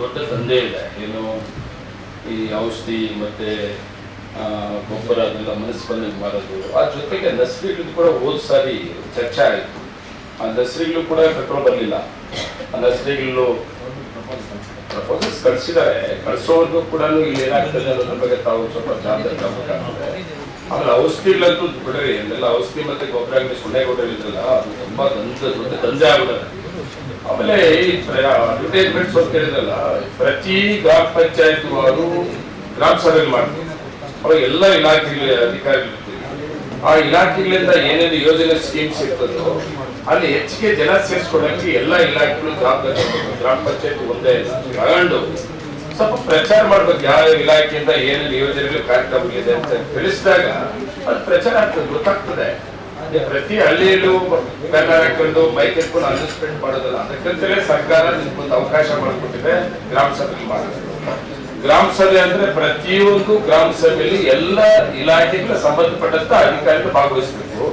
ದೊಡ್ಡ ದಂಧೆ ಇದೆ. ಏನು ಈ ಔಷಧಿ ಮತ್ತೆ ಗೊಬ್ಬರ ಅದೆಲ್ಲ ಮುನ್ಸಿಪಲ್ ಮಾಡೋದು ಆ ಜೊತೆಗೆ ನರ್ಸರಿಗಳು ಕೂಡ ಹೋದ್ ಸಾರಿ ಚರ್ಚೆ ಆಯಿತು. ಆ ನರ್ಸರಿಗಳು ಕೂಡ ಪೆಟ್ರೋಲ್ ಬರಲಿಲ್ಲ. ಆ ನರ್ಸರಿಗಳು ಪ್ರಪೋಸಲ್ಸ್ ಕಳಿಸಿದ್ದಾರೆ. ಕಳಿಸೋರ್ಗೂ ಕೂಡ ಇಲ್ಲಿ ಏನಾಗ್ತದೆ ಅನ್ನೋದ್ರ ಬಗ್ಗೆ ತಾವು ಸ್ವಲ್ಪ ಜಾಗೃತಿ ತಗೋಬೇಕಾಗ್ತದೆ ಆಮೇಲೆ ಔಷಧಿಗಳಂತೂ ಬಿಡ್ರಿ ಎಲ್ಲೆಲ್ಲ ಔಷಧಿ ಮತ್ತೆ ಗೊಬ್ಬರ ಸುಳ್ಳೆ ಗೊಬ್ಬರ ಇದ್ರಲ್ಲ ಅದು ತುಂಬಾ ದಂಧ ದೊಡ್ಡ ದಂಧೆ ಆಗ್ಬಿಡುತ್ತೆ. ಆಮೇಲೆ ಈ ಅಡ್ವರ್ಟೈಸ್ಮೆಂಟ್ಸ್ ಅಂತ ಹೇಳಿದ್ರಲ್ಲ ಪ್ರತಿ ಗ್ರಾಮ ಪಂಚಾಯತ್ ಅವರು ಗ್ರಾಮ ಸಭೆ ಮಾಡ್ತಾರೆ ಅವಾಗ ಎಲ್ಲ ಇಲಾಖೆಗಳ ಅಧಿಕಾರಿಗಳು ಆ ಇಲಾಖೆಗಳಿಂದ ಏನೇನು ಯೋಜನೆ ಸ್ಕೀಮ್ಸ್ ಇರ್ತದೋ, ಅಲ್ಲಿ ಹೆಚ್ಚಿಗೆ ಜನ ಸೇರಿಸ್ಕೊಳಕ್ಕೆ ಎಲ್ಲ ಇಲಾಖೆಗಳು ಜವಾಬ್ದಾರಿ. ಗ್ರಾಮ ಪಂಚಾಯತ್ ಒಂದೇ ತಗೊಂಡು ಸ್ವಲ್ಪ ಪ್ರಚಾರ ಮಾಡ್ಬೇಕು. ಯಾವ ಇಲಾಖೆಯಿಂದ ಏನೇನು ಯೋಜನೆಗಳು ಕಾರ್ಯಕ್ರಮಗಳಿದೆ ಅಂತ ತಿಳಿಸಿದಾಗ ಅದು ಪ್ರಚಾರ ಆಗ್ತದೆ, ಗೊತ್ತಾಗ್ತದೆ. ಪ್ರತಿ ಹಳ್ಳಿಯಲ್ಲೂ ಬ್ಯಾನರ್ ಹಾಕೊಂಡು ಬೈಕ್ ಎತ್ಕೊಂಡು ಅನೌನ್ಸ್ಮೆಂಟ್ ಮಾಡೋದಲ್ಲ. ಅದಕ್ಕಂತಲೇ ಸರ್ಕಾರ ನಿಮ್ಗೊಂದು ಅವಕಾಶ ಮಾಡಿಕೊಟ್ಟಿದೆ ಗ್ರಾಮ ಸಭೆ ಗ್ರಾಮ ಸಭೆ ಅಂದ್ರೆ ಪ್ರತಿಯೊಂದು ಗ್ರಾಮ ಸಭೆಯಲ್ಲಿ ಎಲ್ಲ ಇಲಾಖೆಗಳ ಸಂಬಂಧಪಟ್ಟಂತ ಅಧಿಕಾರಿಗಳು ಭಾಗವಹಿಸಬೇಕು.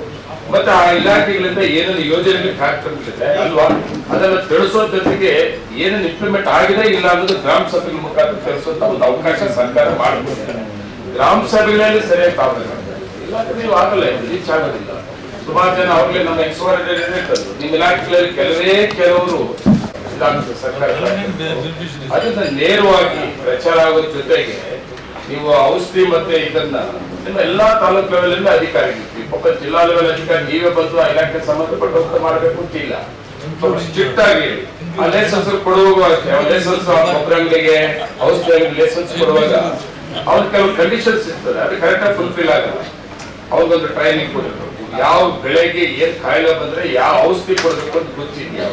ಮತ್ತೆ ಆ ಇಲಾಖೆಗಳಿಂದ ಏನೇನು ಯೋಜನೆಗಳು ಕಾರ್ಯಕ್ರಮಗಳಿದೆ ಅಲ್ವಾ? ಅದನ್ನ ತಿಳಿಸೋ ಜೊತೆಗೆ ಏನೇನು ಇಂಪ್ಲಿಮೆಂಟ್ ಆಗಿದೆ ಇಲ್ಲ ಅನ್ನೋದು ಗ್ರಾಮ ಸಭೆಗಳ ಮುಖಾಂತರ ತಿಳಿಸುವಂತ ಒಂದು ಅವಕಾಶ ಸರ್ಕಾರ ಮಾಡಿಕೊಟ್ಟಿದೆ. ಗ್ರಾಮ ಸಭೆಗಳಲ್ಲಿ ಸರಿಯಾಗಿ ಪ್ರಾಬ್ಲಮ್ ಇಲ್ಲ ನೀವು ಆಗಲ್ಲ ರೀಚ್ ಆಗೋದಿಲ್ಲ ಸುಮಾರು ಜನ ಅವ್ರಿಗೆ ನಮ್ಮ ಎಕ್ಸ್ಪೈರ್ ನಿಮ್ಮ ಇಲಾಖೆಗಳಲ್ಲಿ ಕೆಲವೇ ಕೆಲವರು ಅದನ್ನ ನೇರವಾಗಿ ಪ್ರಚಾರ ಆಗೋ ಜೊತೆಗೆ ನೀವು ಔಷಧಿ ಮತ್ತೆ ಇದನ್ನ ನಿಮ್ಮ ಎಲ್ಲಾ ತಾಲೂಕು ಲೆವೆಲ್ ಅಧಿಕಾರಿಗಳು ಪಾಪ ಜಿಲ್ಲಾ ಲೆವೆಲ್ ಅಧಿಕಾರಿ ನೀವೇ ಬಂದು ಆ ಇಲಾಖೆ ಸಂಬಂಧಪಟ್ಟಂತ ಮಾಡಬೇಕು ಅಂತ ಇಲ್ಲ. ಸ್ವಲ್ಪ ಸ್ಟ್ರಿಕ್ಟ್ ಆಗಿ ಆ ಲೈಸೆನ್ಸ್ ಕೊಡುವಾಗ ಲೈಸೆನ್ಸ್ ಗೊಬ್ಬರ ಅಂಗಡಿಗೆ ಔಷಧಿ ಲೈಸೆನ್ಸ್ ಕೊಡುವಾಗ ಅವ್ರ ಕೆಲವು ಕಂಡೀಷನ್ಸ್ ಇರ್ತದೆ. ಅದು ಕರೆಕ್ಟ್ ಆಗಿ ಫುಲ್ಫಿಲ್ ಆಗಲ್ಲ. ಅವ್ರಿಗೊಂದು ಟ್ರೈನಿಂಗ್ ಕೊಡಬೇಕು. ಯಾವ ಬೆಳೆಗೆ ಏನ್ ಕಾಯಿಲೆ ಬಂದ್ರೆ ಯಾವ ಔಷಧಿ ಕೊಡಬೇಕು ಅಂತ ಗೊತ್ತಿದ್ಯಾ?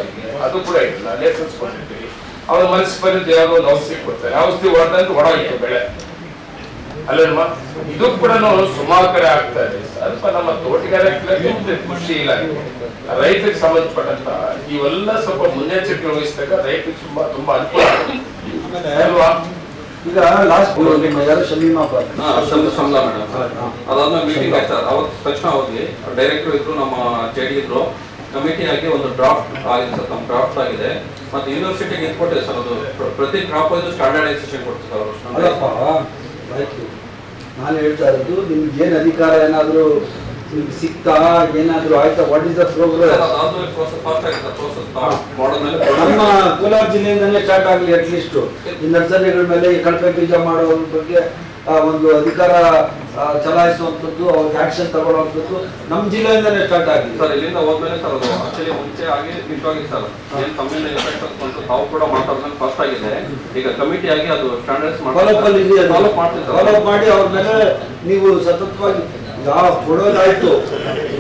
ಅದು ಕೂಡ ಇಲ್ಲ ಲೈಸೆನ್ಸ್ ಕೊಟ್ಟಿರ್ತೀವಿ ಅವ್ರ ಬಂದಿದ್ದು ಯಾವ್ದೋ ಒಂದು ಔಷಧಿ ಕೊಡ್ತಾರೆ. ಔಷಧಿ ಹೊಡೆದಂತ ಒಣಗಿತ್ತು ಬೆಳೆ. ಅಲ್ಲಲ್ವಾ ಇದು ಕೂಡ ಸುಮಾರು ಆಗ್ತಾ ಇದೆ. ಸ್ವಲ್ಪ ನಮ್ಮ ತೋಟಗಾರಿಕೆ ಕೃಷಿ ಇಲಾಖೆ. ರೈತಕ್ಕೆ ಸಂಬಂಧಪಟ್ಟಂತ ಇವೆಲ್ಲ ಸ್ವಲ್ಪ ಮುನ್ನೆಚ್ಚರಿಕೆ ವಹಿಸಿದಾಗ ರೈತಕ್ಕೆ ತುಂಬಾ ತುಂಬಾ ಅನುಕೂಲ. ಅಲ್ವಾ? ಈಗ ಲಾಸ್ಟ್ ಯಾರು ಹಾ, ಶಮ್ಲ ಮೇಡಮ್ ಅದಾದ್ಮೇಲೆ ಮೀಟಿಂಗ್ ಆಯ್ತು. ಸರ್ ಅವತ್ತು ತಕ್ಷಣ ಹೋಗಿ ಡೈರೆಕ್ಟರ್ ಇದ್ರು ನಮ್ಮ ಜೆಡಿ ಇದ್ರು. ಕಮಿಟಿ ಆಗಿ ಒಂದು ಡ್ರಾಫ್ಟ್ ಆಗಿದೆ ಸರ್. ನಮ್ಮ ಡ್ರಾಫ್ಟ್ ಆಗಿದೆ. ಮತ್ತೆ ಯೂನಿವರ್ಸಿಟಿಗೆ ಇದು ಕೊಟ್ಟಿದೆ ಸರ್ ಅದು. ಪ್ರತಿ ಡ್ರಾಪ್ ಇದು ಸ್ಟ್ಯಾಂಡರ್ಡೈಸೇಷನ್ ಕೊಡ್ತಾರೆ ಸರ್ ಅವರು. ನಾನು ಹೇಳ್ತಾ ಇರೋದು ನಿಮ್ಗೆ ಏನು ಅಧಿಕಾರ ಏನಾದ್ರು ನಿಮ್ಗೆ ಸಿಕ್ತಾ ಏನಾದರೂ ಆಯ್ತಾ? ವಾಟ್ ಇಸ್ ದ ಪ್ರೋಗ್ರೆಸ್ ನಮ್ಮ ಕೋಲಾರ ಜಿಲ್ಲೆಯಿಂದಲೇ ಸ್ಟಾರ್ಟ್ ಆಗಲಿ ಅಟ್ಲೀಸ್ಟ್ ಈ ನರ್ಸರಿಗಳ ಮೇಲೆ ಈ ಕಳಪೆ ಬೀಜ ಮಾಡೋ ಬಗ್ಗೆ ಒಂದು ಅಧಿಕಾರ ಚಲಾಯಿಸುವಂಥದ್ದು ಅವ್ರಿಗೆ ಆಕ್ಷನ್ ತಗೊಳ್ಳುವಂಥದ್ದು ನಮ್ಮ ಜಿಲ್ಲೆಯಿಂದಲೇ ಸ್ಟಾರ್ಟ್ ಆಗಲಿ. ಸರ್ ಇಲ್ಲಿಂದ ಹೋದ್ಮೇಲೆ ಸರ್ ಅದು ಆಕ್ಚುಲಿ ಮುಂಚೆ ಆಗಿ ನಿಂತೋಗಿದೆ ಸರ್ ಏನ್ ತಮ್ಮಿಂದ ಎಫೆಕ್ಟ್ ನಾವು ತಾವು ಕೂಡ ಮಾತಾಡ್ದಂಗೆ ಫಸ್ಟ್ ಆಗಿದೆ. ಈಗ ಕಮಿಟಿ ಆಗಿ ಅದು ಸ್ಟ್ಯಾಂಡರ್ಡ್ಸ್ ಫಾಲೋಅಪ್ ಅಲ್ಲಿ ಫಾಲೋಅಪ್ ಮಾಡ್ತೀವಿ ಸರ್ ಫಾಲೋಅಪ್ ಮಾಡಿ ಅವ್ರ ಮೇಲೆ ನೀವು ಸತತವಾಗಿ ಯಾವ ಕೊಡೋದಾಯ್ತು.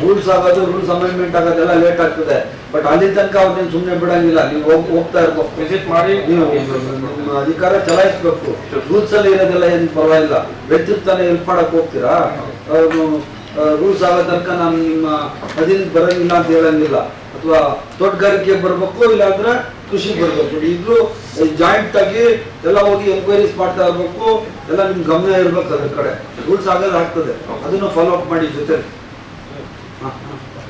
ರೂಲ್ಸ್ ಆಗೋದು ರೂಲ್ಸ್ ಅಮೆಂಡ್ಮೆಂಟ್ ಆಗೋದೆಲ್ಲ ಲೇಟ್ ಆಗ್ತದೆ. ಬಟ್ ಅಲ್ಲಿ ತನಕ ಅವ್ರನ್ನ ಸುಮ್ಮನೆ ಬಿಡಂಗಿಲ್ಲ. ನೀವು ಹೋಗಿ ಹೋಗ್ತಾ ಇರ್ಬೇಕು ವಿಸಿಟ್ ಮಾಡಿ. ನೀವು ನಿಮ್ಮ ಅಧಿಕಾರ ಚಲಾಯಿಸ್ಬೇಕು. ರೂಲ್ಸ್ ಅಲ್ಲಿ ಇರೋದೆಲ್ಲ ಏನು ಪರವಾಗಿಲ್ಲ. ವ್ಯಕ್ತಿತ್ವನ ಹೆಲ್ಪ್ ಮಾಡಕ್ ಹೋಗ್ತೀರಾ? ರೂಲ್ಸ್ ಆಗೋ ತನಕ ನಾನು ನಿಮ್ಮ ಅಧೀನಕ್ಕೆ ಬರೋಂಗಿಲ್ಲ ಅಂತ ಹೇಳಂಗಿಲ್ಲ. ಅಥವಾ ತೋಟಗಾರಿಕೆ ಬರ್ಬೇಕು ಇಲ್ಲಾಂದ್ರೆ ಕೃಷಿ ಬರ್ಬೇಕು. ಇಬ್ರು ಜಾಯಿಂಟ್ ಆಗಿ ಎಲ್ಲ ಹೋಗಿ ಎನ್ಕ್ವೈರೀಸ್ ಮಾಡ್ತಾ ಇರ್ಬೇಕು. ಎಲ್ಲ ನಿಮ್ ಗಮನ ಇರ್ಬೇಕು ಅದ್ರ ಕಡೆ. ರೂಲ್ಸ್ ಆಗಲ್ಲ ಆಗ್ತದೆ. ಅದನ್ನು ಫಾಲೋ ಅಪ್ ಮಾಡಿ ಜೊತೆ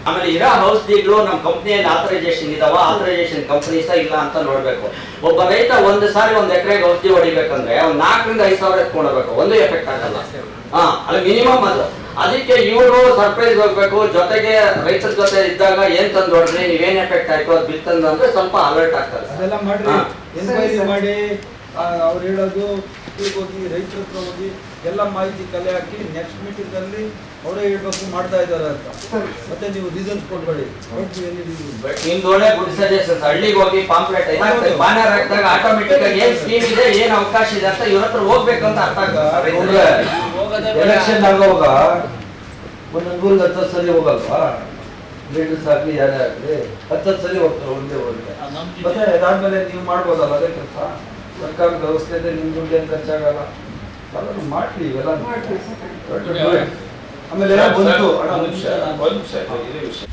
ಆಮೇಲೆ ಇರೋ ಔಷಧಿಗಳು ನಮ್ಮ ಕಂಪ್ನಿಯಲ್ಲಿ ಆಥರೈಸೇಷನ್ ಇದಾವ. ಆಥರೈಸೇಷನ್ ಕಂಪ್ನೀಸ ಇಲ್ಲ ಅಂತ ನೋಡ್ಬೇಕು. ಒಬ್ಬ ರೈತ ಒಂದು ಸಾರಿ ಒಂದ್ ಎಕರೆಗೆ ಔಷಧಿ ಹೊಡಿಬೇಕಂದ್ರೆ ಒಂದ್ ನಾಲ್ಕರಿಂದ ಐದು ಸಾವಿರ ಎತ್ಕೊಂಡ್ಬೇಕು ಒಂದು ಎಫೆಕ್ಟ್ ಆಗಲ್ಲ. ಹಾ ಅಲ್ಲಿ ಮಿನಿಮಮ್ ಅದು. ಅದಕ್ಕೆ ಇವರು ಸರ್ಪ್ರೈಸ್ ಹೋಗ್ಬೇಕು. ಜೊತೆಗೆ ರೈತರ ಜೊತೆ ಇದ್ದಾಗ ಏನ್ ತಂದು ಹೊಡ್ರಿ? ನೀವೇನ್ ಎಫೆಕ್ಟ್ ಆಯ್ತು? ಅದು ಬಿತ್ತಂದು ಅಂದ್ರೆ ಸ್ವಲ್ಪ ಅಲರ್ಟ್ ಆಗ್ತಾರೆ ಅದೆಲ್ಲ ಮಾಡ್ರಿ. ಎನ್ಕ್ವೈರಿ ಮಾಡಿ ಅವ್ರು ಹೇಳೋದು ಈಗ ಹೋಗಿ ರೈತರ ಹತ್ರ ಹೋಗಿ ಎಲ್ಲ ಮಾಹಿತಿ ಕಲೆ ಹಾಕಿ ನೆಕ್ಸ್ಟ್ ಮೀಟಿಂಗ್ ಅಲ್ಲಿ ಅವರೇ ಹೇಳ್ಬೇಕು ಮಾಡ್ತಾ ಇದ್ದಾರೆ ಅಂತ. ಮತ್ತೆ ನೀವು ರೀಸನ್ಸ್ ಕೊಡ್ಬೇಡಿ. ನಿಮ್ದು ಒಳ್ಳೆ ಗುಡ್ ಸಜೆಷನ್ಸ್ ಹಳ್ಳಿಗೆ ಹೋಗಿ ಪಾಂಪ್ಲೆಟ್ ಬ್ಯಾನರ್ ಹಾಕಿದಾಗ ಆಟೋಮೆಟಿಕ್ ಆಗಿ ಏನ್ ಸ್ಕೀಮ್ ಇದೆ ಏನ್ ಅವಕಾಶ ಇದೆ ಅಂತ ಇವ್ರ ಹತ್ರ ಹೋಗ್ಬೇಕಂತ ಅರ್ಥ ಅಂದ್ರೆ ಆಗ್ತದೆ ಎಲೆಕ್ಷನ್ ಆಗುವಾಗ ಒಂದೊಂದು ಊರಿಗೆ ಹತ್ತತ್ತು ಸರಿ ಹೋಗಲ್ವಾ? ಲೀಡರ್ಸ್ ಆಗ್ಲಿ ಯಾರೇ ಆಗ್ಲಿ ಹತ್ತತ್ತು ಸರಿ ಹೋಗ್ತಾರೆ ಒಂದೇ ಊರಿಗೆ. ಮತ್ತೆ ಅದಾದ್ಮೇಲೆ ನೀವು ಮಾಡ್ಬೋದಲ್ಲ ಅದೇ ಕೆಲಸ? ಸರ್ಕಾರದ ವ್ಯವಸ್ಥೆ ಇದೆ ನಿಮ್ಮ ದುಡ್ಡು ಏನು ಖರ್ಚಾಗಲ್ಲ. ಅದನ್ನು ಮಾಡ್ಲಿ ಇವೆಲ್ಲ. ಆಮೇಲೆ ಎಲ್ಲ ಬಂತು ಒಂದು ನಿಮಿಷ. ಇದೇ ವಿಷಯ.